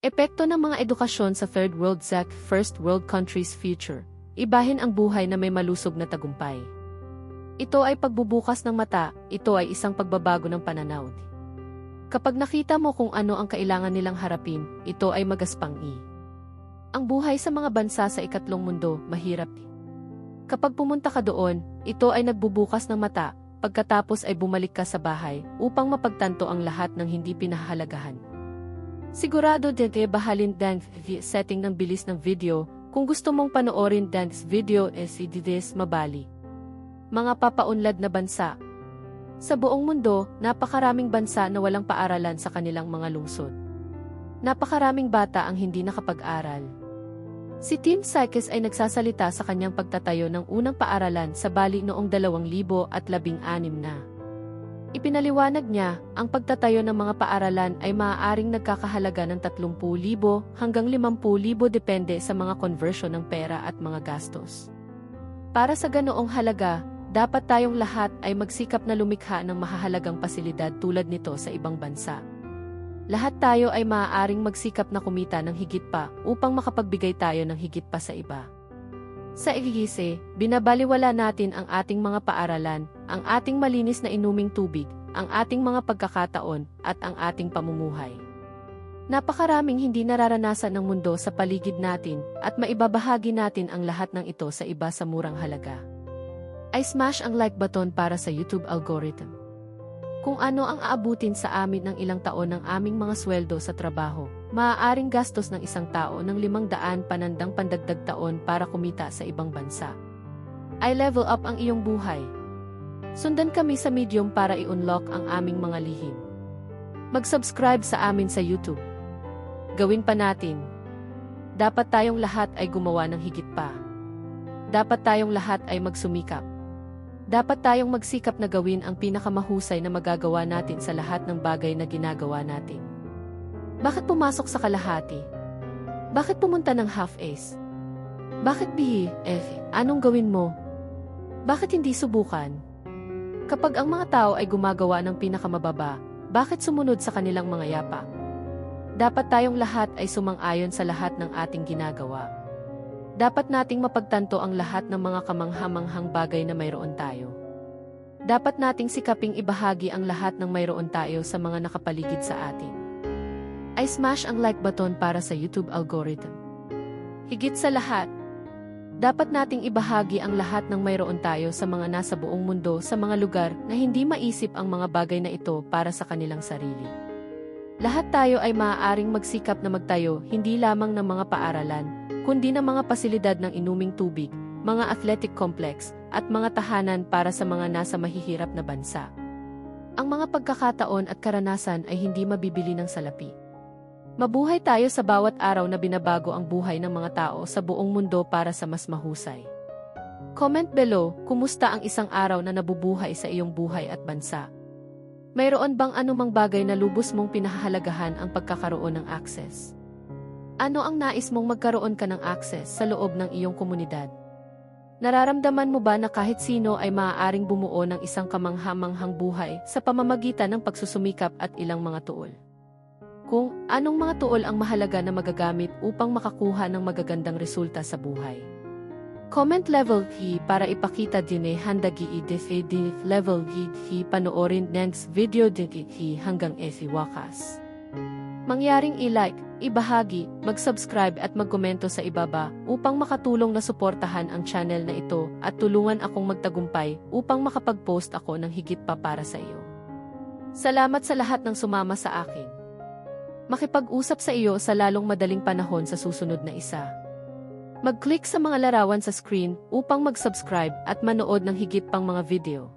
Epekto ng mga edukasyon sa Third World ZAC First World Countries Future. Ibahin ang buhay na may malusog na tagumpay. Ito ay pagbubukas ng mata, ito ay isang pagbabago ng pananaw. Kapag nakita mo kung ano ang kailangan nilang harapin, ito ay magaspang-i. Ang buhay sa mga bansa sa ikatlong mundo, mahirap. Kapag pumunta ka doon, ito ay nagbubukas ng mata, pagkatapos ay bumalik ka sa bahay upang mapagtanto ang lahat ng hindi pinahahalagahan. Sigurado din e bahalin dance setting ng bilis ng video, kung gusto mong panoorin dance video e si Dides Mabali. Mga papaunlad na bansa. Sa buong mundo, napakaraming bansa na walang paaralan sa kanilang mga lungsod. Napakaraming bata ang hindi nakapag-aral. Si Tim Sykes ay nagsasalita sa kanyang pagtatayo ng unang paaralan sa Bali noong 2016 na. Ipinaliwanag niya, ang pagtatayo ng mga paaralan ay maaaring nagkakahalaga ng 30,000 hanggang 50,000 depende sa mga conversion ng pera at mga gastos. Para sa ganoong halaga, dapat tayong lahat ay magsikap na lumikha ng mahahalagang pasilidad tulad nito sa ibang bansa. Lahat tayo ay maaaring magsikap na kumita ng higit pa upang makapagbigay tayo ng higit pa sa iba. Sa igigise, binabaliwala natin ang ating mga paaralan, ang ating malinis na inuming tubig, ang ating mga pagkakataon, at ang ating pamumuhay. Napakaraming hindi nararanasan ng mundo sa paligid natin at maibabahagi natin ang lahat ng ito sa iba sa murang halaga. I smash ang like button para sa YouTube algorithm. Kung ano ang aabutin sa amin ng ilang taon ng aming mga sweldo sa trabaho, maaaring gastos ng isang tao ng limang daan panandang pandagdag taon para kumita sa ibang bansa. I level up ang iyong buhay. Sundan kami sa Medium para i-unlock ang aming mga lihim. Mag-subscribe sa amin sa YouTube. Gawin pa natin. Dapat tayong lahat ay gumawa ng higit pa. Dapat tayong lahat ay magsumikap. Dapat tayong magsikap na gawin ang pinakamahusay na magagawa natin sa lahat ng bagay na ginagawa natin. Bakit pumasok sa kalahati? Bakit pumunta ng half-ace? Bakit bihi, F, anong gawin mo? Bakit hindi subukan? Kapag ang mga tao ay gumagawa ng pinakamababa, bakit sumunod sa kanilang mga yapa? Dapat tayong lahat ay sumang-ayon sa lahat ng ating ginagawa dapat nating mapagtanto ang lahat ng mga kamanghamanghang bagay na mayroon tayo. Dapat nating sikaping ibahagi ang lahat ng mayroon tayo sa mga nakapaligid sa atin. I smash ang like button para sa YouTube algorithm. Higit sa lahat, dapat nating ibahagi ang lahat ng mayroon tayo sa mga nasa buong mundo sa mga lugar na hindi maisip ang mga bagay na ito para sa kanilang sarili. Lahat tayo ay maaaring magsikap na magtayo hindi lamang ng mga paaralan, kundi ng mga pasilidad ng inuming tubig, mga athletic complex, at mga tahanan para sa mga nasa mahihirap na bansa. Ang mga pagkakataon at karanasan ay hindi mabibili ng salapi. Mabuhay tayo sa bawat araw na binabago ang buhay ng mga tao sa buong mundo para sa mas mahusay. Comment below, kumusta ang isang araw na nabubuhay sa iyong buhay at bansa? Mayroon bang anumang bagay na lubos mong pinahahalagahan ang pagkakaroon ng access? Ano ang nais mong magkaroon ka ng access sa loob ng iyong komunidad? Nararamdaman mo ba na kahit sino ay maaaring bumuo ng isang kamanghamanghang buhay sa pamamagitan ng pagsusumikap at ilang mga tuol? Kung anong mga tuol ang mahalaga na magagamit upang makakuha ng magagandang resulta sa buhay? Comment level hi para ipakita din eh handagi idif level hi panoorin next video din hi hanggang esi wakas. Mangyaring i-like, ibahagi, mag-subscribe at magkomento sa ibaba upang makatulong na suportahan ang channel na ito at tulungan akong magtagumpay upang makapag-post ako ng higit pa para sa iyo. Salamat sa lahat ng sumama sa akin. Makipag-usap sa iyo sa lalong madaling panahon sa susunod na isa. Mag-click sa mga larawan sa screen upang mag-subscribe at manood ng higit pang mga video.